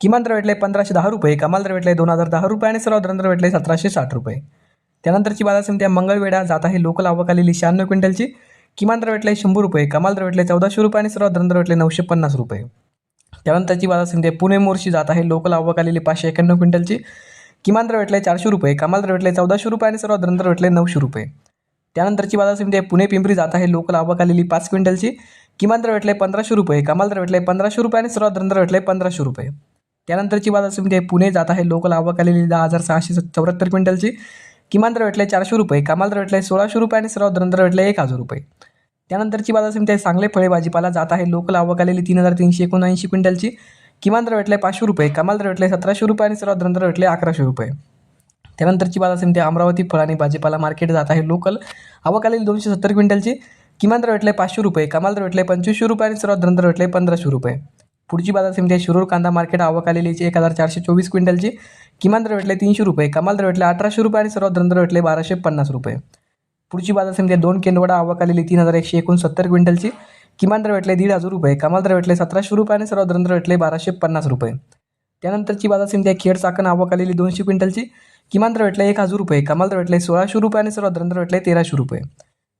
किमान दर भेटले पंधराशे दहा रुपये कमाल दर भेटले दोन हजार दहा रुपये आणि सर्वात दर भेटले सतराशे साठ रुपये त्यानंतरची बाजार समिती आहे मंगळवेढा जात आहे लोकल आवक आलेली शहाण्णव क्विंटलची किमान दर भेटले शंभर रुपये कमाल दर भेटले चौदाशे रुपये आणि सर्वात दर भेटले नऊशे पन्नास रुपये त्यानंतरची बाजार समिती आहे पुणे मोर्शी जात आहे लोकल आवक आलेली पाचशे एक्याण्णव क्विंटलची किमान दर भेटले चारशे रुपये कमाल दर भेटले चौदाशे रुपये आणि सर्वात दर भेटले नऊशे रुपये त्यानंतरची बाजार समिती आहे पुणे पिंपरी जात आहे लोकल आवक आलेली पाच क्विंटलची किमान दर भेटले पंधराशे रुपये कमाल दर भेटले पंधराशे रुपये आणि सर्वात दर भेटले पंधराशे रुपये त्यानंतरची बाजार समिती आहे. पुणे जात आहे. लोकल आवक आलेली दहा हजार सहाशे चौऱ्याहत्तर क्विंटलची. किमान दर भेटले चारशे रुपये. कमाल दर भेटले सोळाशे रुपये आणि सर्वात दर भेटले एक हजार रुपये. त्यानंतरची बाजार समिती आहे. सांगले फळे भाजीपाला जात आहे. लोकल आवक आलेली तीन हजार तीनशे एकोणऐंशी क्विंटलची. किमान दर भेटले पाचशे रुपये. कमाल दर भेटले सतराशे रुपये आणि सर्वात दर भेटले अकराशे रुपये. त्यानंतरची बाजार समिती अमरावती फळ आणि भाजीपाला मार्केट जात आहे. लोकल आवक आलेली दोनशे सत्तर क्विंटलची. किमान दर भेटले पाचशे रुपये. कमाल दर भेटले पंचवीसशे रुपये आणि सर्वात दर भेटले पंधराशे रुपये. पुढची बाजार समिती आहे. शिरूर कांदा मार्केट आवक आलेली एक हजार चारशे चोवीस क्विंटलची. किमान दर भेटले तीनशे रुपये. कमाल दर भेटले अठराशे रुपये आणि सर्वात दर भेटले बाराशे पन्नास रुपये. पुढची बाजार समिती आहे. दोन केंदवडा आवक आलेली तीन हजार एकशे एकोणसत्तर क्विंटलची. किमान दर भेटले दीड हजार रुपये. कमाल दर भेटले सतराशे रुपये आणि सर्वात दर भेटले बाराशे पन्नास रुपये. त्यानंतरची बाजार समिती आहे. खेड चाकण आवक आलेली दोनशे क्विंटलची. किमान दर भेटले एक हजार रुपये. कमाल दर भेटले सोळाशे रुपये आणि सर्वात दर भेटले तेराशे रुपये.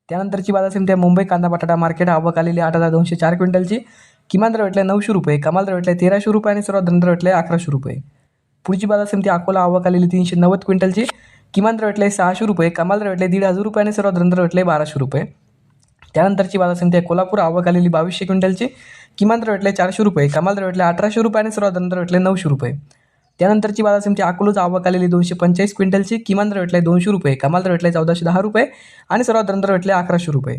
त्यानंतरची बाजार समिती आहे. मुंबई कांदा बटाटा मार्केट आवक आलेली आठ हजार दोनशे चार क्विंटलची. किमान दर भेटले नऊशे रुपये कमाल दर भेटले तेराशे रुपये आणि सर्वात दर भेटले अकराशे रुपये. पुढची बाजार समिती अकोला आवक आलेली तीनशे नव्वद क्विंटलची. किमान दर भेटले सहाशे रुपये कमाल दर भेटले दीड हजार रुपये आणि सर्वात दर भेटले बाराशे रुपये. त्यानंतरची बाजार समिती आहे कोल्हापूर आवक आलेली बावीसशे क्विंटलची. किमान दर भेटले चारशे रुपये कमाल दर भेटले अठराशे रुपये आणि सर्वात दर भेटले नऊशे रुपये. त्यानंतरची बाजार समिती अकोलाचा आवक आलेली दोनशे पंचेचाळीस क्विंटलची. किमान दर भेटले दोनशे रुपये कमाल दर भेटले चौदाशे दहा रुपये आणि सर्वात दर भेटले अकराशे रुपये.